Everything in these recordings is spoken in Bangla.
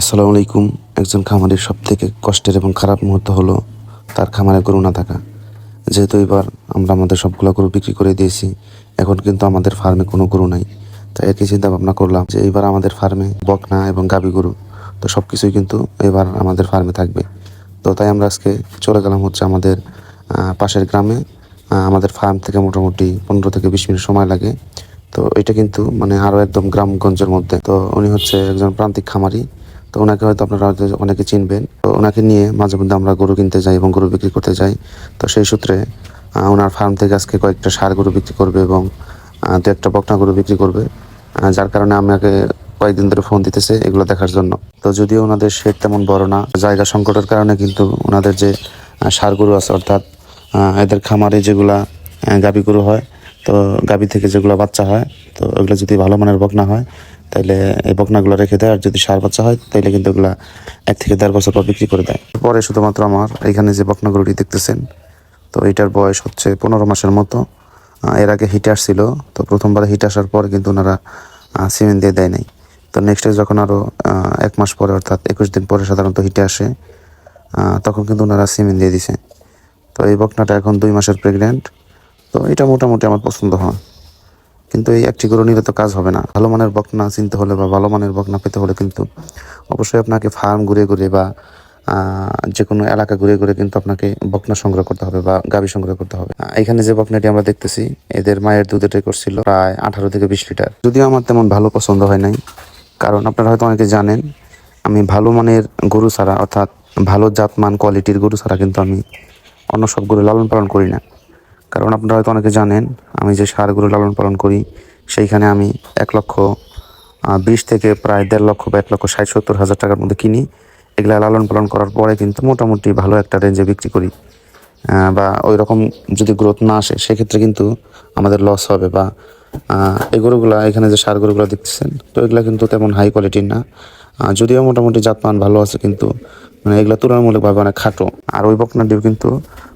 আসসালামু আলাইকুম। একজন খামারের সব থেকে কষ্টের এবং খারাপ মুহূর্ত হলো তার খামারে গরু না থাকা। যেহেতু এবার আমরা আমাদের সবগুলো গরু বিক্রি করে দিয়েছি, এখন কিন্তু আমাদের ফার্মে কোনো গরু নাই। তাই একই চিন্তা ভাবনা করলাম যে এবার আমাদের ফার্মে বকনা এবং গাবি গরু, তো সব কিছুই কিন্তু এবার আমাদের ফার্মে থাকবে। তো তাই আমরা আজকে চলে গেলাম হচ্ছে আমাদের পাশের গ্রামে। আমাদের ফার্ম থেকে মোটামুটি পনেরো থেকে বিশ মিনিট সময় লাগে। তো এটা কিন্তু মানে আরও একদম গ্রামগঞ্জের মধ্যে। তো উনি হচ্ছে একজন প্রান্তিক খামারি। তো ওনাকে হয়তো আপনারা হয়তো অনেকে চিনবেন। তো ওনাকে নিয়ে মাঝে মধ্যে আমরা গরু কিনতে যাই এবং গরু বিক্রি করতে যাই। তো সেই সূত্রে ওনার ফার্ম থেকে আজকে কয়েকটা সার গরু বিক্রি করবে এবং দু একটা বকনা গরু বিক্রি করবে। যার কারণে আমাকে কয়েকদিন ধরে ফোন দিতেছে এগুলো দেখার জন্য। তো যদিও ওনাদের শেড তেমন বড় না, জায়গা সংকটের কারণে কিন্তু ওনাদের যে সার গরু আছে অর্থাৎ এদের খামারে যেগুলা গাভী গরু হয়, তো গাভী থেকে যেগুলো বাচ্চা হয়, তো ওগুলো যদি ভালো মানের বকনা হয় তাইলে এই বকনাগুলো রেখে দেয়, আর যদি সার বাচ্চা হয়, তাইলে কিন্তু ওগুলা এক থেকে দেড় বছর পর বিক্রি করে দেয়। পরে শুধুমাত্র আমার এখানে যে বকনাগুলোটি দেখতেছেন, তো এটার বয়স হচ্ছে পনেরো মাসের মতো। এর আগে হিট আসছিল, তো প্রথমবার হিট আসার পর কিন্তু ওনারা সিমেন্ট দিয়ে দেয় নাই। তো নেক্সট যখন আরও এক মাস পরে, অর্থাৎ একুশ দিন পরে সাধারণত হিটে আসে তখন কিন্তু ওনারা সিমেন্ট দিয়ে দিছে। তো এই বকনাটা এখন দুই মাসের প্রেগনেন্ট তো এটা মোটামুটি আমার পছন্দ হয়। কিন্তু এই একটি গরু নিলে তো কাজ হবে না। ভালো মানের বকনা চিনতে হলে বা ভালো মানের বকনা পেতে হলে কিন্তু অবশ্যই আপনাকে ফার্ম ঘুরে ঘুরে বা যে কোনো এলাকা ঘুরে ঘুরে কিন্তু আপনাকে বকনা সংগ্রহ করতে হবে বা গাভী সংগ্রহ করতে হবে। এখানে যে বকনাটি আমরা দেখতেছি, এদের মায়ের দুধের রেকর্ড ছিল প্রায় আঠারো থেকে বিশ লিটার। যদিও আমার তেমন ভালো পছন্দ হয় নাই, কারণ আপনারা হয়তো অনেকে জানেন, আমি ভালো মানের গরু ছাড়া, অর্থাৎ ভালো জাতমান কোয়ালিটির গরু ছাড়া কিন্তু আমি অন্য সব গরু লালন পালন করি না। কারণ আপনারা হয়তো অনেকে জানেন আমি যে সারগুলো লালন পালন করি, সেইখানে আমি এক লক্ষ বিশ থেকে প্রায় দেড় লক্ষ বা এক লক্ষ ষাট সত্তর হাজার টাকার মধ্যে কিনি। এগুলা লালন পালন করার পরে কিন্তু মোটামুটি ভালো একটা রেঞ্জে বিক্রি করি। বা ওই রকম যদি গ্রোথ না আসে, সেক্ষেত্রে কিন্তু আমাদের লস হবে বা এই গরুগুলা, এখানে যে সার গরুগুলো দেখতেছেন, তো এগুলা কিন্তু তেমন হাই কোয়ালিটির না। যদিও মোটামুটি জাতমান ভালো আছে কিন্তু মানে এগুলা তুলনামূলকভাবে অনেক খাটো। আর ওই বকনাটিও কিন্তু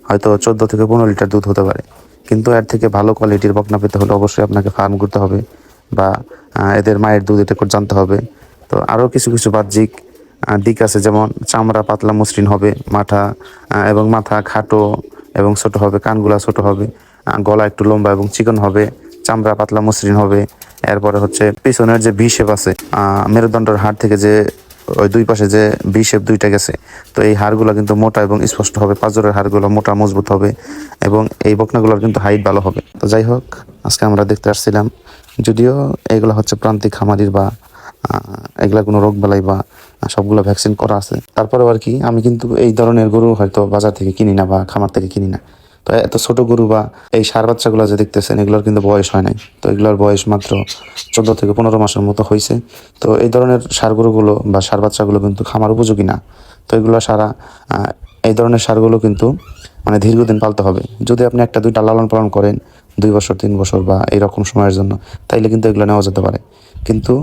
হয়তো চোদ্দ থেকে পনেরো লিটার দুধ হতে পারে। কিন্তু এর থেকে ভালো কোয়ালিটির বকনা পেতে হলে অবশ্যই আপনাকে ফার্ম করতে হবে বা এদের মায়ের দুধ এটা করে জানতে হবে। তো আরও কিছু কিছু বাহ্যিক দিক আছে যেমন চামড়া পাতলা মসৃণ হবে, মাথা এবং মাথা খাটো এবং ছোট হবে, কানগুলা ছোট হবে গলা একটু লম্বা এবং চিকন হবে, চামড়া পাতলা মসৃণ হবে, এরপরে হচ্ছে পিছনের যে ভি শেপ আছে মেরুদণ্ডের হাড় থেকে যে ওই দুই পাশে যে ভি শেপ দুইটা গেছে, তো এই হাড়গুলো কিন্তু মোটা এবং স্পষ্ট হবে, পাঁজরের হাড়গুলো মোটা, মজবুত হবে এবং এই বকনাগুলোর কিন্তু হাইট ভালো হবে। তো যাই হোক, আজকে আমরা দেখতে আসছিলাম, যদিও এগুলো হচ্ছে প্রান্তিক খামারির বা এগুলা কোনো রোগ বালাই বা সবগুলো ভ্যাকসিন করা আছে। তারপরে আর কি, আমি কিন্তু এই ধরনের গরু হয়তো বাজার থেকে কিনি না বা খামার থেকে কিনি না। তো এত ছোট গরু বা এই সার বাচ্চাগুলো যে দেখতেছেন, এগুলোর কিন্তু বয়স হয় নাই। তো এগুলোর বয়স মাত্র চোদ্দ থেকে পনেরো মাসের মতো হয়েছে তো এই ধরনের সার গরুগুলো বা সার বাচ্চাগুলো কিন্তু খামার উপযোগী না। তো এগুলো সারা এই ধরনের সারগুলো কিন্তু মানে দীর্ঘদিন পালতে হবে। যদি আপনি একটা দুইটা লালন পালন করেন, দুই বছর, তিন বছর বা এইরকম সময়ের জন্য, তাইলে কিন্তু এগুলো নেওয়া যেতে পারে। কিন্তু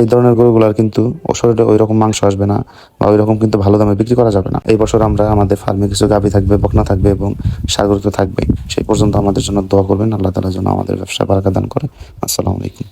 এই ধরনের গরুগুলার কিন্তু ও শরীরে ওই রকম মাংস আসবে না বা ওই রকম কিন্তু ভালো দামে বিক্রি করা যাবে না। এই বছর আমরা আমাদের ফার্মে কিছু গাভী থাকবে, বকনা থাকবে এবং সাগরিত থাকবে। সেই পর্যন্ত আমাদের জন্য দোয়া করবেন। আল্লাহ তালার জন্য আমাদের ব্যবসা বারাকা দান করে। আসসালামু আলাইকুম।